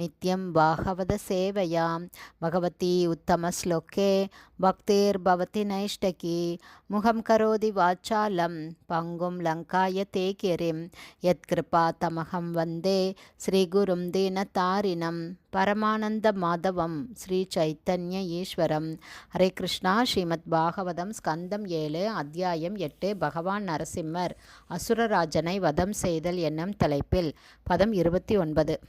நித்யம் பாகவத சேவையாம். பகவதி உத்தமஸ்லோகே பக்திர்பவதி நைஷ்டகி. முகம் கரோதி வாச்சாலம். பங்கும் லங்காய தேகிரிம் யத்கிருபா தமகம் வந்தே. ஸ்ரீகுரும் தீனதாரிணம் பரமானந்த மாதவம். ஸ்ரீ சைத்தன்ய ஈஸ்வரம். ஹரே கிருஷ்ணா. ஸ்ரீமத் பாகவதம் ஸ்கந்தம் ஏழு அத்தியாயம் எட்டு. பகவான் நரசிம்மர். அசுரராஜனை வதம் செய்தல் என்னும் தலைப்பில். பதம் இருபத்தி ஒன்பது.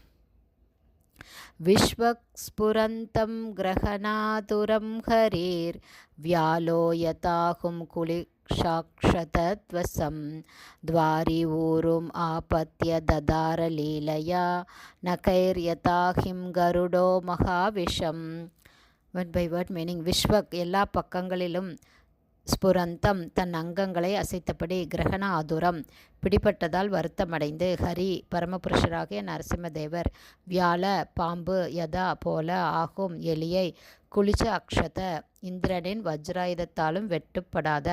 विश्वस्फुरन्तं ग्रहणातुरं हरेर्व्यालोयताहुं कुलिक्षाक्षतत्वसं द्वारि ऊरुम् आपत्य ददारलीलया நகைர்யதாஹிம் கருடோ மகாவிஷம் word by word meaning Vishwak எல்லா பக்கங்களிலும் ஸ்புரந்தம் தன் அங்கங்களை அசைத்தபடி கிரகண ஆதுரம். பிடிபட்டதால் வருத்தமடைந்து ஹரி பரமபுருஷராகிய நரசிம்மதேவர் வியாழ பாம்பு யதா போல ஆகும் எலியை குளிச்ச அக்ஷத இந்திரனின் வஜ்ராயுதத்தாலும் வெட்டுப்படாத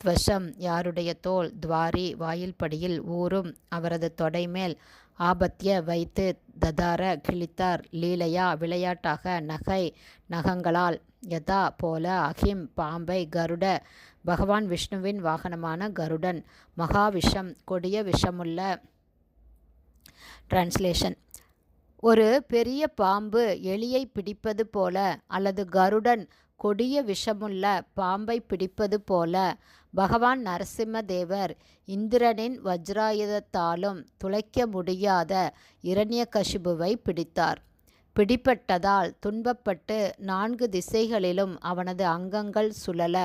துவசம் யாருடைய தோல் துவாரி வாயில் படியில் ஊறும் அவரது தொடைமேல் ஆபத்திய வைத்து ததார கிழித்தார் லீலையா விளையாட்டாக நகை நகங்களால். யதா போல அஹிம் பாம்பை கருட பகவான் விஷ்ணுவின் வாகனமான கருடன். மகாவிஷம் கொடிய விஷமுள்ள டிரான்ஸ்லேஷன். ஒரு பெரிய பாம்பு எலியை பிடிப்பது போல அல்லது கருடன் கொடிய விஷமுள்ள பாம்பை பிடிப்பது போல பகவான் நரசிம்மதேவர் இந்திரனின் வஜ்ராயுதத்தாலும் துளைக்க முடியாத இரண்யகசிபுவை பிடித்தார். பிடிப்பட்டதால் துன்பப்பட்டு நான்கு திசைகளிலும் அவனது அங்கங்கள் சுழல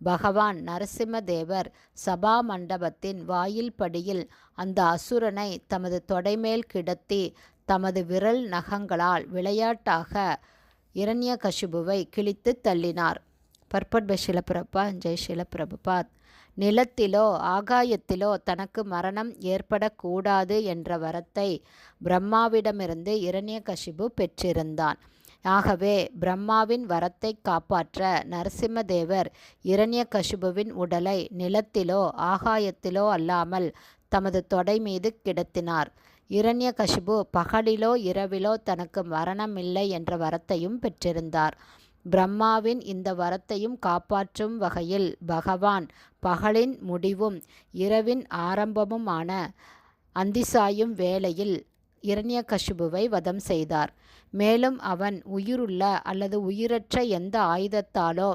பகவான் நரசிம்மதேவர் சபா மண்டபத்தின் வாயில் படியில் அந்த அசுரனை தமது தொடைமேல் கிடத்தி தமது விரல் நகங்களால் விளையாட்டாக இரண்யகசிபுவை கிழித்து தள்ளினார். பர்பட் சிலப்பிரபா ஜெய் சிலப்பிரபுபாத் நிலத்திலோ ஆகாயத்திலோ தனக்கு மரணம் ஏற்படக்கூடாது என்ற வரத்தை பிரம்மாவிடமிருந்து இரண்யகசிபு பெற்றிருந்தான். ஆகவே பிரம்மாவின் வரத்தை காப்பாற்ற நரசிம்மதேவர் இரண்யகசிபுவின் உடலை நிலத்திலோ ஆகாயத்திலோ அல்லாமல் தமது தொடை மீது கிடத்தினார். இரண்யகசிபு பகலிலோ இரவிலோ தனக்கு மரணமில்லை என்ற வரத்தையும் பெற்றிருந்தார். பிரம்மாவின் இந்த வரத்தையும் காப்பாற்றும் வகையில் பகவான் பகலின் முடிவும் இரவின் ஆரம்பமுமான அந்திசாயும் வேளையில் இரண்யகசிபுவை வதம் செய்தார். மேலும் அவன் உயிருள்ள அல்லது உயிரற்ற எந்த ஆயுதத்தாலோ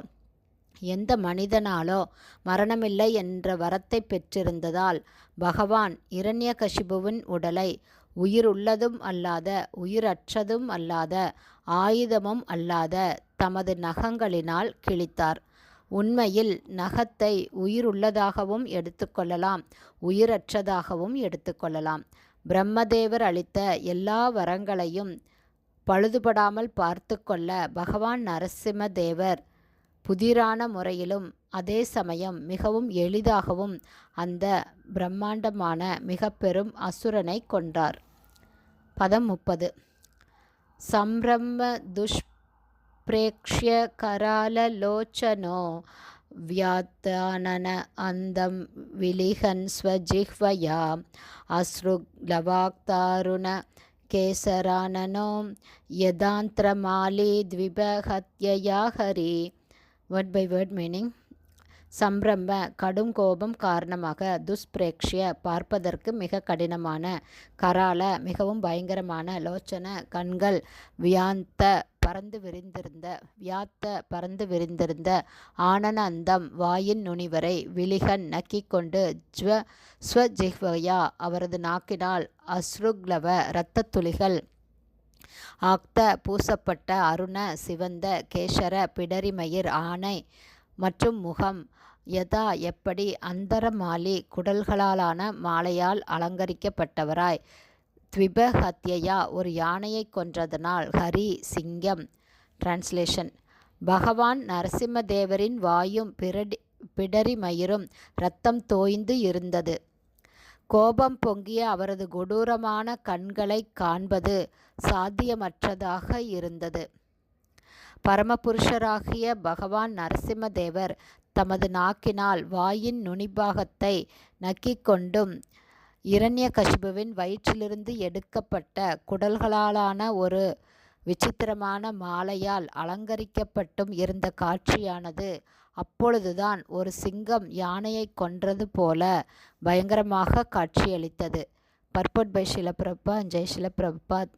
எந்த மனிதனாலோ மரணமில்லை என்ற வரத்தை பெற்றிருந்ததால் பகவான் இரண்யகசிபுவின் உடலை உயிருள்ளதும் அல்லாத உயிரற்றதும் அல்லாத ஆயுதமும் அல்லாத தமது நகங்களினால் கிழித்தார். உண்மையில் நகத்தை உயிருள்ளதாகவும் எடுத்துக்கொள்ளலாம் உயிரற்றதாகவும் எடுத்துக்கொள்ளலாம் பிரம்மதேவர் அளித்த எல்லா வரங்களையும் பழுதுபடாமல் பார்த்து கொள்ள பகவான் நரசிம்மதேவர் புதிரான முறையிலும் அதே சமயம் மிகவும் எளிதாகவும் அந்த பிரம்மாண்டமான மிக பெரும் அசுரனை கொன்றார் பதம் முப்பது. சம்பிரம்ம துஷ்பிரேக்ஷ்ய கராலலோச்சனோ வியாத்தானன அந்தம் விலிகன் ஸ்வஜிஹ்வயா அஸ்ருலவாக்தாருண கேசரானனோ யதாந்திரமாலி த்விபஹத்யயா Hari word by word meaning சம்பிரம கடும் கோபம் காரணமாக துஷ்பிரேக்ஷிய பார்ப்பதற்கு மிக கடினமான கரால மிகவும் பயங்கரமான லோச்சன கண்கள் வியாந்த பறந்து விரிந்திருந்த வியாத்த பறந்து விரிந்திருந்த ஆனன அந்தம் வாயின் நுனிவரை விழிகன் நக்கிக் கொண்டு ஜ்வ ஸ்வஜிஹ்வயா அவரது நாக்கினால் அஸ்ருக்லவ இரத்தத் துளிகள் ஆக்த பூசப்பட்ட அருண சிவந்த கேசர பிடரிமயிர் ஆணை மற்றும் முகம். யதா எப்படி அந்தரமாலி குடல்களாலான மாலையால் அலங்கரிக்கப்பட்டவராய். த்விபஹத்யா ஒரு யானையை கொன்றதனால் ஹரி சிங்கம். டிரான்ஸ்லேஷன் பகவான் நரசிம்மதேவரின் வாயும் பிரடி பிடரிமயிரும் இரத்தம் தோய்ந்து இருந்தது. கோபம் பொங்கிய அவரது கொடூரமான கண்களை காண்பது சாத்தியமற்றதாக இருந்தது. பரமபுருஷராகிய பகவான் நரசிம்மதேவர் தமது நாக்கினால் வாயின் நுனிபாகத்தை நக்கிக்கொண்டும் இரண்யகசிபுவின் வயிற்றிலிருந்து எடுக்கப்பட்ட குடல்களாலான ஒரு விசித்திரமான மாலையால் அலங்கரிக்கப்பட்டும் இருந்த காட்சியானது அப்பொழுதுதான் ஒரு சிங்கம் யானையைக் கொன்றது போல பயங்கரமாக காட்சியளித்தது. பர்பட் பை சிலப்பிரபா ஜெய் ஷிலபிரபாத்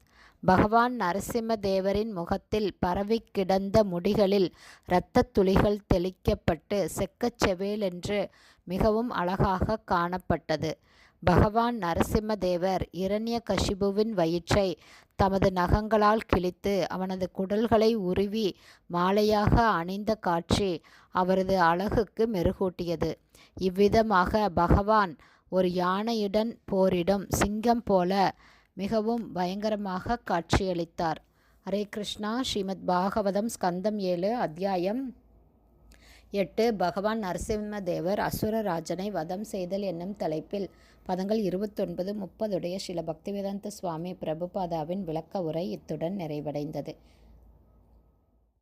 பகவான் நரசிம்ம தேவரின் முகத்தில் பரவிக் கிடந்த முடிகளில் இரத்தத் துளிகள் தெளிக்கப்பட்டு செக்கச் செவேலென்று மிகவும் அழகாக காணப்பட்டது. பகவான் நரசிம்மதேவர் இரண்ய கஷிபுவின் வயிற்றை தமது நகங்களால் கிழித்து அவனது குடல்களை உருவி மாலையாக அணிந்த காட்சி அவரது அழகுக்கு மெருகூட்டியது. இவ்விதமாக பகவான் ஒரு யானையுடன் போரிடும் சிங்கம் போல மிகவும் பயங்கரமாக காட்சியளித்தார். ஹரே கிருஷ்ணா. ஸ்ரீமத் பாகவதம் ஸ்கந்தம் ஏழு அத்தியாயம் எட்டு பகவான் நரசிம்மதேவர் அசுரராஜனை வதம் செய்தல் என்னும் தலைப்பில் பதங்கள் இருபத்தொன்பது முப்பதுடைய சில பக்திவேதாந்த சுவாமி பிரபுபாதாவின் விளக்க உரை இத்துடன் நிறைவடைந்தது.